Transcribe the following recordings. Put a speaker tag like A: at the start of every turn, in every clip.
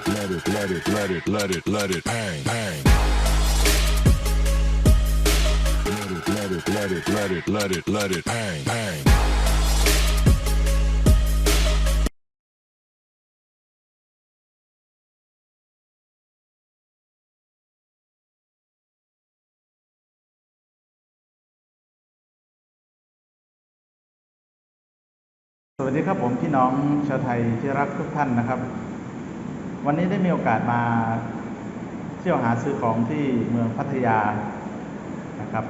A: it, let it, let it, let it, let it, let it bang, bang. Let it, let it, let it, let it, let it, let it bang, bang.
B: สวัสดีครับผมพี่น้องชาวไทยที่รักทุกท่านนะครับ วันนี้ได้มีโอกาสมาเที่ยวหาซื้อของที่เมืองพัทยานะครับ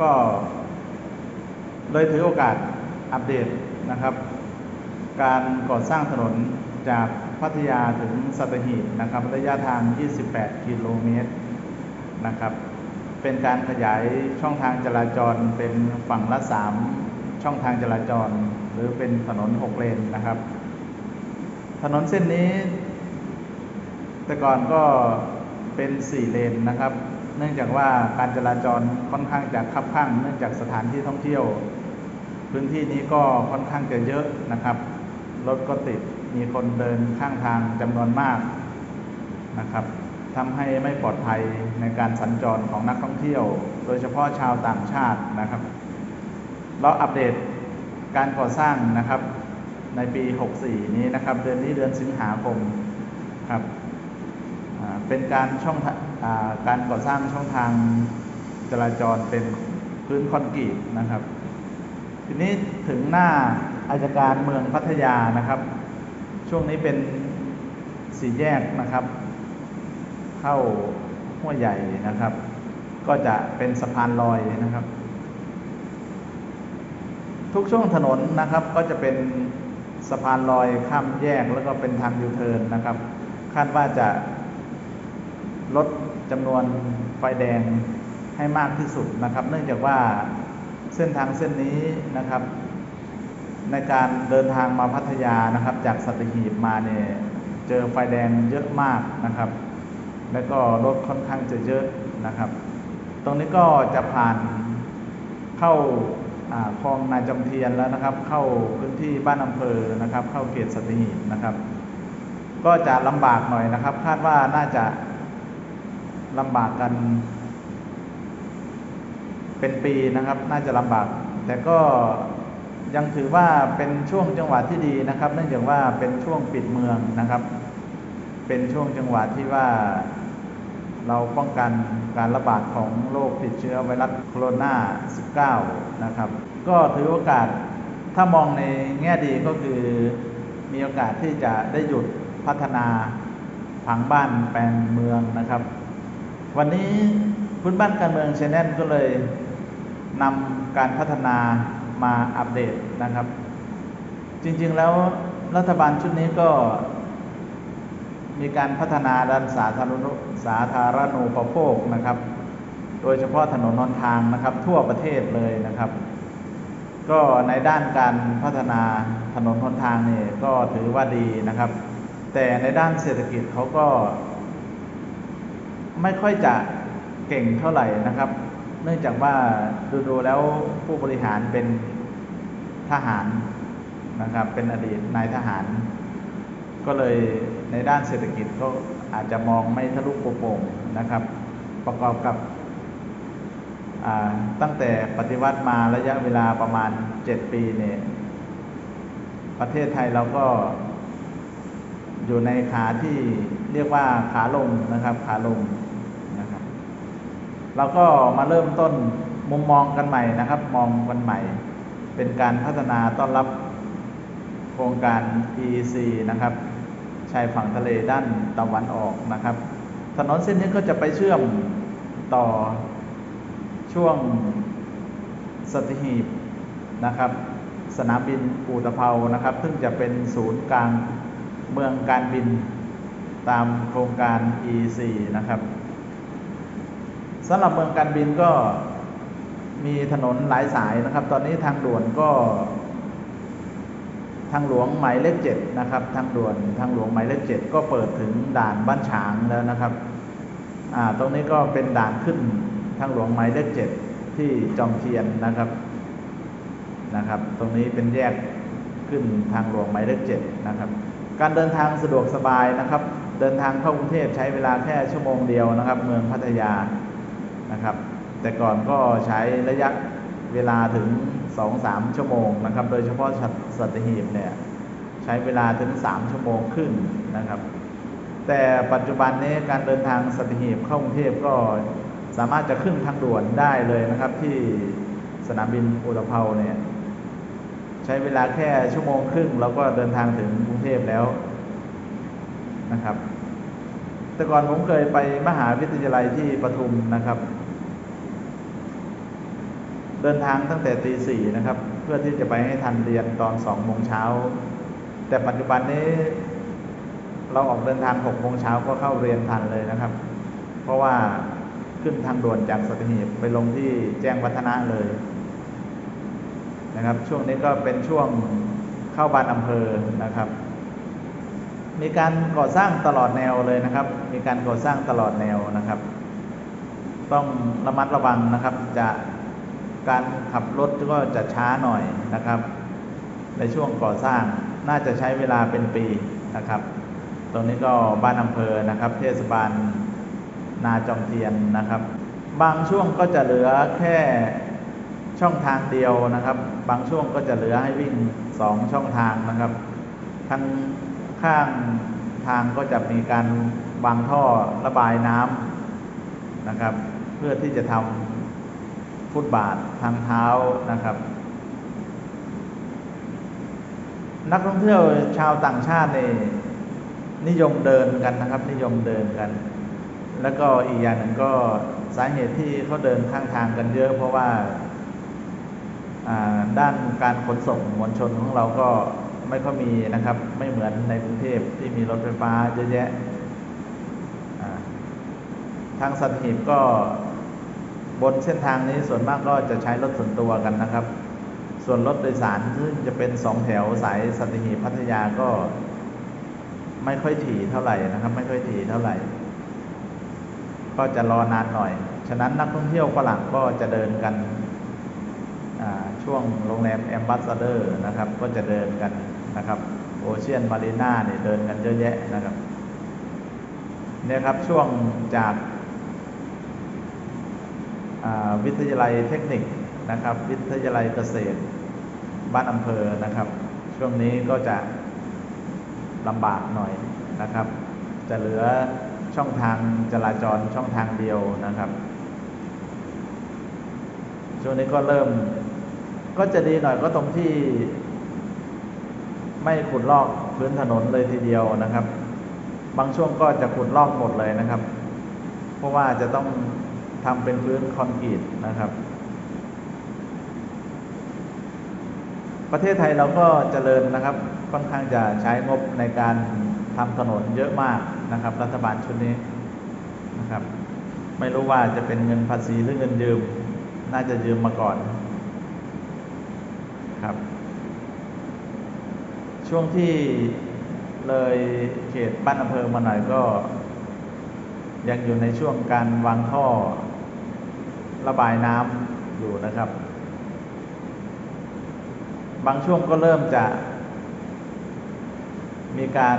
B: ก็เลยถือโอกาสอัปเดตนะครับ การก่อสร้างถนนจากพัทยาถึงสัตหีบนะครับระยะทาง 28 กิโลเมตรนะครับ เป็นการขยายช่องทางจราจรเป็นฝั่งละ 3 ช่องทางจราจร หรือเป็นถนน 6 เลนนะครับ ถนนเส้นนี้ แต่ก่อนก็เป็น4เลนนะครับ เนื่องจากว่าการจราจรค่อนข้างจะคับข้าง เนื่องจากสถานที่ท่องเที่ยว พื้นที่นี้ก็ค่อนข้างจะเยอะนะครับ รถก็ติด มีคนเดินข้างทางจำนวนมากนะครับทำให้ไม่ปลอดภัยในการสัญจรของนักท่องเที่ยว โดยเฉพาะชาวต่างชาตินะครับ เราอัปเดตการก่อสร้างนะครับ ในปี 64 นี้นะครับ เดือนนี้เดือนสิงหาคมครับเป็นการช่องอการก่อสร้างช่องทางจราจรเป็นพื้นคอนกรีตนะครับ ทีนี้ถึงหน้าอายการเมืองพัทยานะครับ ช่วงนี้เป็นสี่แยกนะครับ เข้าห้วยใหญ่นะครับ ก็จะเป็นสะพานลอยนะครับ ทุกช่วงถนนนะครับก็จะเป็น สะพานลอยข้ามแยกแล้วก็เป็นทางยูเทิร์นนะครับ คาดว่าจะลดจำนวนไฟแดงให้มากที่สุดนะครับ เนื่องจากว่าเส้นทางเส้นนี้นะครับ ในการเดินทางมาพัทยานะครับ จากสัตหีบมาเนี่ยเจอไฟแดงเยอะมากนะครับ แล้วก็รถค่อนข้างจะเยอะนะครับ ตรงนี้ก็จะผ่านเข้าอ่า คลองนาจำเทียนแล้วนะครับ เข้าพื้นที่บ้านอำเภอนะครับ เข้าเขตสัตหีบนะครับ ก็จะลำบากหน่อยนะครับ คาดว่าน่าจะลำบากกัน เป็นปีนะครับ น่าจะลำบาก แต่ก็ยังถือว่าเป็นช่วงจังหวะที่ดีนะครับ เนื่องจากว่าเป็นช่วงปิดเมืองนะครับ เป็นช่วงจังหวะที่ว่า เราป้องกันการระบาดของโรคติดเชื้อไวรัสโคโรนา 19 นะครับ ก็ถือโอกาสถ้ามองในแง่ดีก็คือมีโอกาสที่จะได้หยุดพัฒนาผังบ้านแปลงเมืองนะครับ วันนี้พื้นบ้านการเมืองชแนลก็เลยนำการพัฒนามาอัปเดตนะครับ จริงๆแล้วรัฐบาลชุดนี้ก็ มีการพัฒนาด้านสาธารณสาธารณูปโภคนะครับ โดยเฉพาะถนนหนทางนะครับทั่วประเทศเลยนะครับ ก็ในด้านการพัฒนาถนนหนทางนี่ก็ถือว่าดีนะครับ แต่ในด้านเศรษฐกิจเขาก็ ไม่ค่อยจะเก่งเท่าไหร่นะครับ เนื่องจากว่าดูๆแล้วผู้บริหารเป็นทหารนะครับ เป็นอดีตนายทหาร ก็เลย ในด้านเศรษฐกิจก็อาจจะมองไม่ทะลุโปร่งนะครับ ประกอบกับตั้งแต่ปฏิวัติมาระยะเวลาประมาณ 7 ปีเนี่ยประเทศไทยเราก็อยู่ในขาที่เรียกว่าขาลงนะครับ ขาลงนะครับเราก็มาเริ่มต้นมุมมองกันใหม่นะครับ มองกันใหม่ เป็นการพัฒนาต้อนรับโครงการ EEC นะครับ ชายฝั่งทะเลด้านตะวันออกนะครับ ถนนเส้นนี้ก็จะไปเชื่อมต่อช่วงสตหีบนะครับ สนามบินอูตะเภานะครับ ซึ่งจะเป็นศูนย์กลางเมืองการบินตามโครงการ EEC นะครับสำหรับเมืองการบินก็มีถนนหลายสายนะครับ ตอนนี้ทางด่วนก็ ทางหลวงหมายเลขเจ็ดนะครับทางด่วนทางหลวงหมายเลขเจ็ดก็เปิดถึงด่านบ้านฉางแล้วนะครับอ่าตรงนี้ก็เป็นด่านขึ้นทางหลวงหมายเลขเจ็ดที่จอมเทียนนะครับนะครับ ตรงนี้เป็นแยกขึ้นทางหลวงหมายเลขเจ็ดนะครับ การเดินทางสะดวกสบายนะครับ เดินทางเข้ากรุงเทพใช้เวลาแค่ชั่วโมงเดียวนะครับ เมืองพัทยานะครับ แต่ก่อนก็ใช้ระยะเวลาถึง 2-3ชั่วโมงนะครับ โดยเฉพาะสัตหีบเนี่ยใช้เวลาถึง3ชั่วโมงครึ่งนะครับ แต่ปัจจุบันนี้การเดินทางสัตหีบเข้ากรุงเทพก็สามารถจะขึ้นทางด่วนได้เลยนะครับ ที่สนามบินอุตภเปาเนี่ยใช้เวลาแค่ชั่วโมงครึ่งเราก็เดินทางถึงกรุงเทพแล้วนะครับ แต่ก่อนผมเคยไปมหาวิทยาลัยที่ปทุมนะครับ เดินทางตั้งแต่ตีสี่นะครับ เพื่อที่จะไปให้ทันเรียนตอนสองโมงเช้า แต่ปัจจุบันนี้ เราออกเดินทางหกโมงเช้าก็เข้าเรียนทันเลยนะครับ เพราะว่าขึ้นทางด่วนจากสัตหีบไปลงที่แจ้งวัฒนะเลย นะครับ ช่วงนี้ก็เป็นช่วงเข้าบ้านอำเภอนะครับ มีการก่อสร้างตลอดแนวเลยนะครับ มีการก่อสร้างตลอดแนวนะครับ ต้องระมัดระวังนะครับจะ การขับรถก็จะช้าหน่อยนะครับ ในช่วงก่อสร้างน่าจะใช้เวลาเป็นปีนะครับ ตรงนี้ก็บ้านอำเภอนะครับ เทศบาลนาจอมเทียนนะครับ บางช่วงก็จะเหลือแค่ช่องทางเดียวนะครับ บางช่วงก็จะเหลือให้วิ่งสองช่องทางนะครับทั้งข้างทางก็จะมีการวางท่อระบายน้ำนะครับ เพื่อที่จะทำ ฟุตบาททางเท้านะครับ นักท่องเที่ยวชาวต่างชาตินี่นิยมเดินกันนะครับ นิยมเดินกัน แล้วก็อีกอย่างหนึ่งก็สาเหตุที่เขาเดินข้างทางกันเยอะ เพราะว่าด้านการขนส่งมวลชนของเราก็ไม่ค่อยมีนะครับ ไม่เหมือนในกรุงเทพที่มีรถไฟฟ้าเยอะแยะทางสัตหีบก็ บนเส้นทางนี้ส่วนมากก็จะใช้รถส่วนตัวกันนะครับ ส่วนรถโดยสารซึ่งจะเป็นสองแถวสายสัตหีบพัทยาก็ไม่ค่อยถี่เท่าไหร่นะครับ ไม่ค่อยถี่เท่าไหร่ ก็จะรอนานหน่อย ฉะนั้นนักท่องเที่ยวฝรั่งก็จะเดินกันช่วงโรงแรมแอมบัสเดอร์นะครับ ก็จะเดินกันนะครับโอเชียนมารีนาเนี่ยเดินกันเยอะแยะนะครับเนี่ยครับช่วงจาก วิทยาลัยเทคนิคนะครับ วิทยาลัยเกษตร บ้านอำเภอนะครับ ช่วงนี้ก็จะลำบากหน่อยนะครับ จะเหลือช่องทางจราจรช่องทางเดียวนะครับ ช่วงนี้ก็เริ่ม ก็จะดีหน่อยก็ตรงที่ไม่ขุดลอกพื้นถนนเลยทีเดียวนะครับ บางช่วงก็จะขุดลอกหมดเลยนะครับ เพราะว่าจะต้อง ทำเป็นพื้นคอนกรีตนะครับ ประเทศไทยเราก็เจริญนะครับ ค่อนข้างจะใช้งบในการทำถนนเยอะมากนะครับ รัฐบาลชุดนี้นะครับ ไม่รู้ว่าจะเป็นเงินภาษีหรือเงินยืม น่าจะยืมมาก่อนครับ ช่วงที่เลยเขตบ้านอำเภอมาหน่อยก็ยังอยู่ในช่วงการวางท่อ ระบายน้ำอยู่นะครับ บางช่วงก็เริ่มจะ มีการ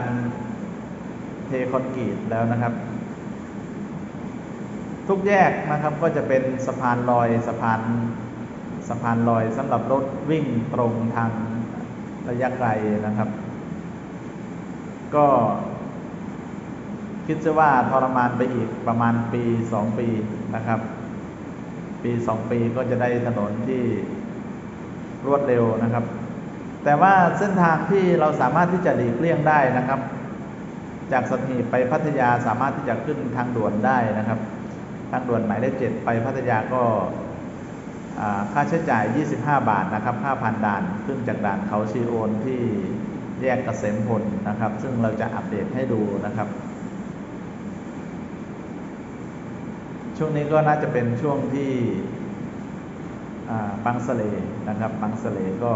B: เทคอนกรีตแล้วนะครับ ทุกแยกนะครับก็จะเป็นสะพานลอยสะพานสะพานลอยสำหรับรถวิ่งตรงทางระยะไกลนะครับ ก็คิดซะว่าทรมานไปอีกประมาณปีสองปีนะครับ ปีสองปีก็จะได้ถนนที่รวดเร็วนะครับ แต่ว่าเส้นทางที่เราสามารถที่จะหลีกเลี่ยงได้นะครับ จากสัตหีบไปพัทยาสามารถที่จะขึ้นทางด่วนได้นะครับ ทางด่วนหมายเลขเจ็ดไปพัทยาก็ค่าใช้จ่าย 25 บาทนะครับค่าผ่านด่านขึ้นจากด่านเขาชีโอนที่แยกเกษมพลนะครับ ซึ่งเราจะอัปเดตให้ดูนะครับ ช่วงนี้ก็น่าจะเป็นช่วงที่บางสเลนะครับบางสเลก็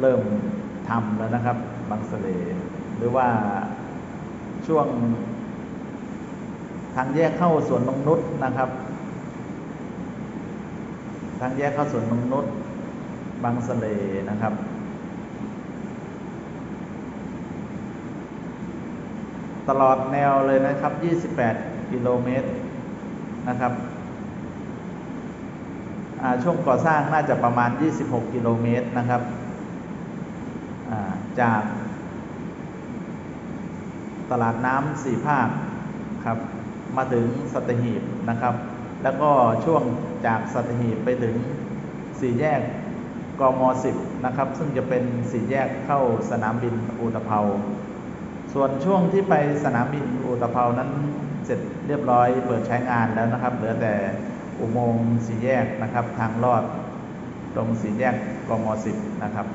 B: เริ่มทำแล้วนะครับบางสเลหรือว่าช่วง ทางแยกเข้าสวนนงนุษย์นะครับ ทางแยกเข้าสวนนงนุษย์บางสเลนะครับตลอดแนวเลยนะครับ 28 กิโลเมตรนะครับช่วงก่อสร้างน่าจะประมาณ 26 กิโลเมตรนะครับาจากตลาดน้ำสี่ภาคครับมาถึงสัตหีบนะครับ แล้วก็ช่วงจากสัตหีบไปถึงสี่แยกกมสิบนะครับ ซึ่งจะเป็นสี่แยกเข้าสนามบินอุตภเปาส่วนช่วงที่ไปสนามบินอุตภเปานั้น เสร็จเรียบร้อยเปิดใช้งานแล้วนะครับ เหลือแต่อุโมงค์สีแยกนะครับ ทางลอดตรงสีแยกกมสิบนะครับ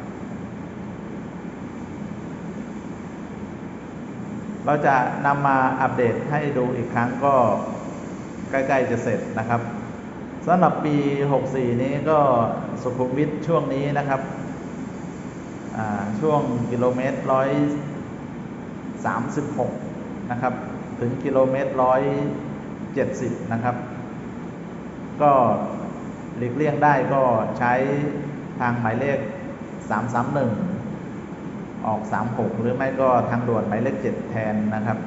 B: เราจะนำมาอัปเดตให้ดูอีกครั้งก็ใกล้ๆจะเสร็จนะครับสำหรับปี 64 นี้ก็สุขุมวิทช่วงนี้นะครับ ช่วงกิโลเมตร 136 นะครับ ถึงกิโลเมตร170นะครับ ก็หลีกเลี่ยงได้ก็ใช้ทางหมายเลข 331 ออก 36 หรือไม่ก็ทางด่วนหมายเลข 7 แทนนะครับ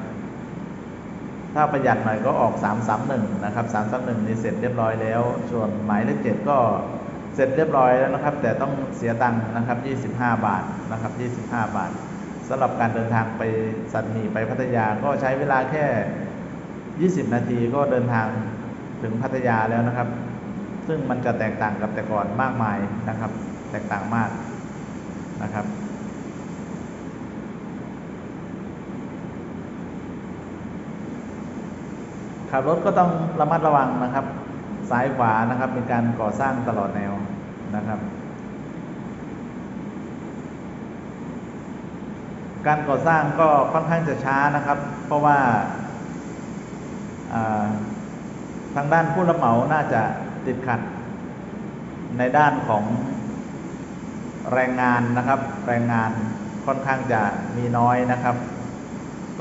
B: ถ้าประหยัดหน่อยก็ออก 331 นะครับ 331 นี่เสร็จเรียบร้อยแล้ว ส่วนหมายเลข 7 ก็เสร็จเรียบร้อยแล้วนะครับ แต่ต้องเสียตังค์นะครับ 25 บาทนะครับ 25 บาท สำหรับการเดินทางไปสัตหีไปพัทยาก็ใช้เวลาแค่ 20 นาทีก็เดินทางถึงพัทยาแล้วนะครับ ซึ่งมันจะแตกต่างกับแต่ก่อนมากมายนะครับ แตกต่างมากนะครับ ขับรถก็ต้องระมัดระวังนะครับ ซ้ายขวานะครับเป็นการก่อสร้างตลอดแนวนะครับ การก่อสร้างก็ค่อนข้างจะช้านะครับ เพราะว่าทางด้านผู้รับเหมาน่าจะติดขัด ในด้านของแรงงานนะครับ แรงงานค่อนข้างจะมีน้อยนะครับ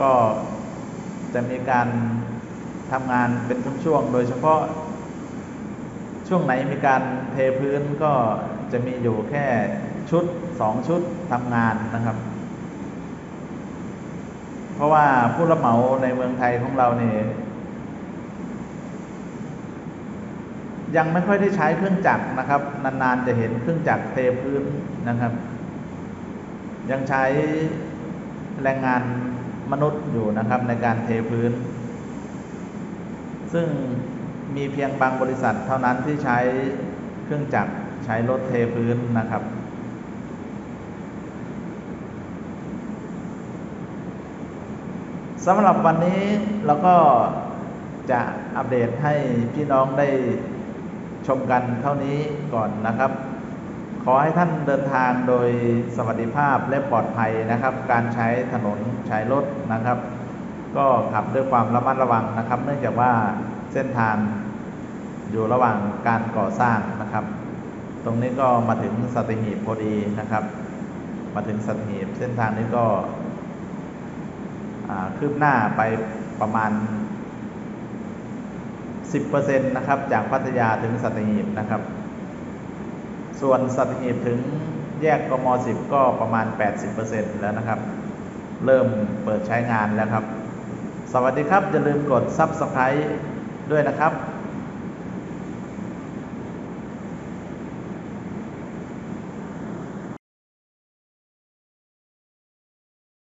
B: ก็จะมีการทำงานเป็นช่วงๆ โดยเฉพาะช่วงไหนมีการเทพื้นก็จะมีอยู่แค่ชุดสองชุดทำงานนะครับ เพราะว่าผู้รับเหมาในเมืองไทยของเราเนี่ยยังไม่ค่อยได้ใช้เครื่องจักรนะครับ นานๆจะเห็นเครื่องจักรเทพื้นนะครับ ยังใช้แรงงานมนุษย์อยู่นะครับ ในการเทพื้น ซึ่งมีเพียงบางบริษัทเท่านั้นที่ใช้เครื่องจักรใช้รถเทพื้นนะครับ สำหรับวันนี้เราก็จะอัปเดตให้พี่น้องได้ชมกันเท่านี้ก่อนนะครับ ขอให้ท่านเดินทางโดยสวัสดิภาพและปลอดภัยนะครับ การใช้ถนนใช้รถนะครับ ก็ขับด้วยความระมัดระวังนะครับ เนื่องจากว่าเส้นทางอยู่ระหว่างการก่อสร้างนะครับ ตรงนี้ก็มาถึงสัตหีบพอดีนะครับ มาถึงสัตหีบเส้นทางนี้ก็ คืบหน้าไปประมาณ 10%นะครับจากพัทยาถึงสัตหีบนะครับ ส่วนสัตหีบถึงแยกกม 10 ก็ประมาณ 80%แล้วนะครับ เริ่มเปิดใช้งานแล้วครับ สวัสดีครับ อย่าลืมกด Subscribe ด้วยนะครับ